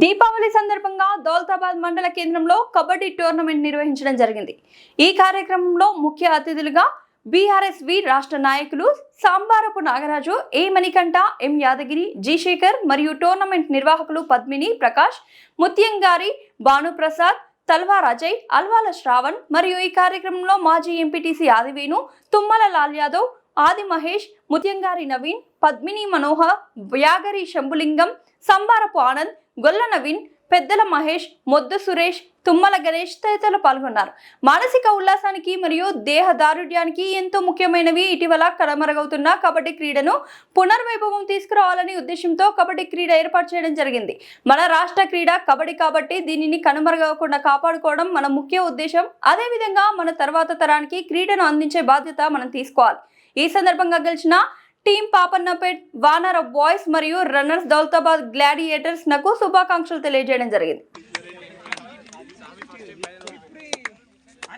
దీపావళి సందర్భంగా దౌలతాబాద్ మండల కేంద్రంలో కబడ్డీ టోర్నమెంట్ నిర్వహించడం జరిగింది. ఈ కార్యక్రమంలో ముఖ్య అతిథులుగా బీఆర్ఎస్వి రాష్ట్ర నాయకులు Sambarapu Nagaraju A Manikantha M Yadagiri G Shekhar మరియు టోర్నమెంట్ నిర్వాహకులు పద్మిని ప్రకాష్ ముత్యంగారి భానుప్రసాద్ తల్వార్ అజయ్ అల్వాల శ్రావణ్ మరియు ఈ కార్యక్రమంలో మాజీ ఎంపీటీసీ ఆదివేణు తుమ్మల లాల్ యాదవ్ ఆది మహేష్ ముత్యంగారి నవీన్ పద్మిని మనోహర్ వ్యాగరి శంభులింగం సంబారపు ఆనంద్ గొల్ల నవీన్ పెద్దల మహేష్ మొద్దు సురేష్ తుమ్మల గణేష్ తదితరులు పాల్గొన్నారు. మానసిక ఉల్లాసానికి మరియు దేహ దారుఢ్యానికి ఎంతో ముఖ్యమైనవి. ఇటీవల కడమరగవుతున్న కబడ్డీ క్రీడను పునర్వైభవం తీసుకురావాలని ఉద్దేశంతో కబడ్డీ క్రీడ ఏర్పాటు చేయడం జరిగింది. మన రాష్ట్ర క్రీడ కబడ్డీ కాబట్టి దీనిని కనుమరుగకుండా కాపాడుకోవడం మన ముఖ్య ఉద్దేశం. అదేవిధంగా మన తర్వాత తరానికి క్రీడను అందించే బాధ్యత మనం తీసుకోవాలి. ఈ సందర్భంగా గెలిచిన టీం పాపన్నపేట్ వానర్ బాయ్స్ మరియు రన్నర్స్ దౌలతాబాద్ గ్లాడియేటర్స్ నకు శుభాకాంక్షలు తెలియజేయడం జరిగింది.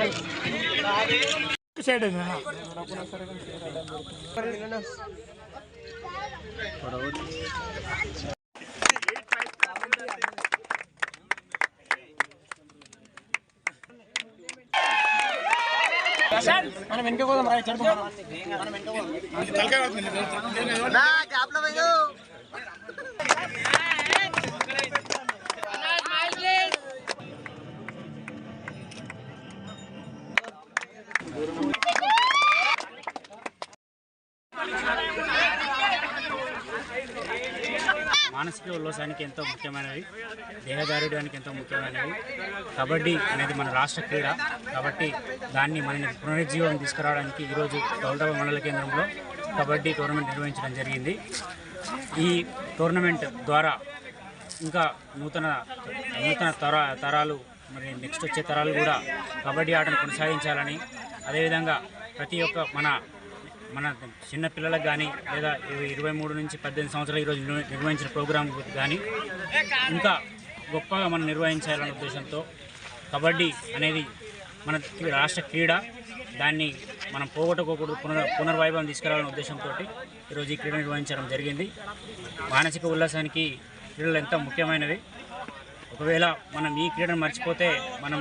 అనిపిస్తుంది ఒక్క నిమిషం తక్కువనే మనం వెనుక పోదాం రా చెడుపు మానసిక ఉల్లాసానికి ఎంతో ముఖ్యమైనవి దేహదారుడానికి ఎంతో ముఖ్యమైనవి. కబడ్డీ అనేది మన రాష్ట్ర క్రీడ. కాబట్టి దాన్ని మనని పునరుజ్జీవం తీసుకురావడానికి ఈరోజు దౌలతాబాద్ మండల కేంద్రంలో కబడ్డీ టోర్నమెంట్ నిర్వహించడం జరిగింది. ఈ టోర్నమెంట్ ద్వారా ఇంకా నూతన నూతన తర తరాలు మరి నెక్స్ట్ వచ్చే తరాలు కూడా కబడ్డీ ఆటను కొనసాగించాలని అదేవిధంగా ప్రతి ఒక్క మన మన చిన్న పిల్లలకు కానీ లేదా ఇరవై మూడు నుంచి పద్దెనిమిది సంవత్సరాలు ఈరోజు నిర్వహించిన ప్రోగ్రాం కానీ ఇంకా గొప్పగా మనం నిర్వహించాలనే ఉద్దేశంతో కబడ్డీ అనేది మన రాష్ట్ర క్రీడ. దాన్ని మనం పోగొట్టుకోకూడదు పునర్ పునర్వైభవం తీసుకురావాలనే ఉద్దేశంతో ఈరోజు ఈ క్రీడ నిర్వహించడం జరిగింది. మానసిక ఉల్లాసానికి క్రీడలు ఎంతో ముఖ్యమైనవి. ఒకవేళ మనం ఈ క్రీడను మర్చిపోతే మనం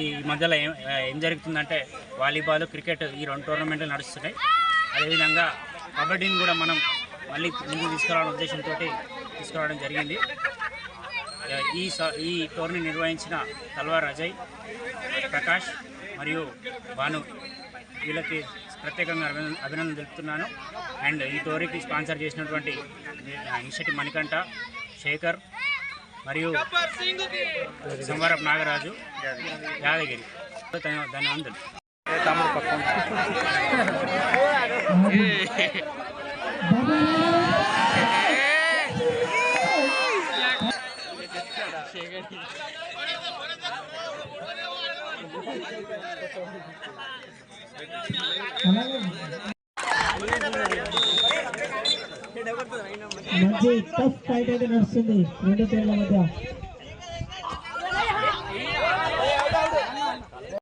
ఈ మధ్యలో ఏం ఏం జరుగుతుందంటే వాలీబాల్ క్రికెట్ ఈ రెండు టోర్నమెంట్లు నడుస్తున్నాయి. అదేవిధంగా కబడ్డీని కూడా మనం మళ్ళీ ముందుకు తీసుకురావాలనే ఉద్దేశంతో తీసుకురావడం జరిగింది. ఈ స ఈ టోర్నీ నిర్వహించిన తల్వార్ అజయ్ ప్రకాష్ మరియు భాను వీళ్ళకి ప్రత్యేకంగా అభినందన అభినందన తెలుపుతున్నాను. అండ్ ఈ టోరీకి స్పాన్సర్ చేసినటువంటి ఇషటి మణికంఠ శేఖర్ మరియు సంవరపు నాగరాజు యాదగిరి. ధన్య- ధన్యవాదాలు. తమ్ముడు పక్కన. మంచి టఫ్ ఫైట్ అయితే నడుస్తుంది రెండు పేర్ల మధ్య.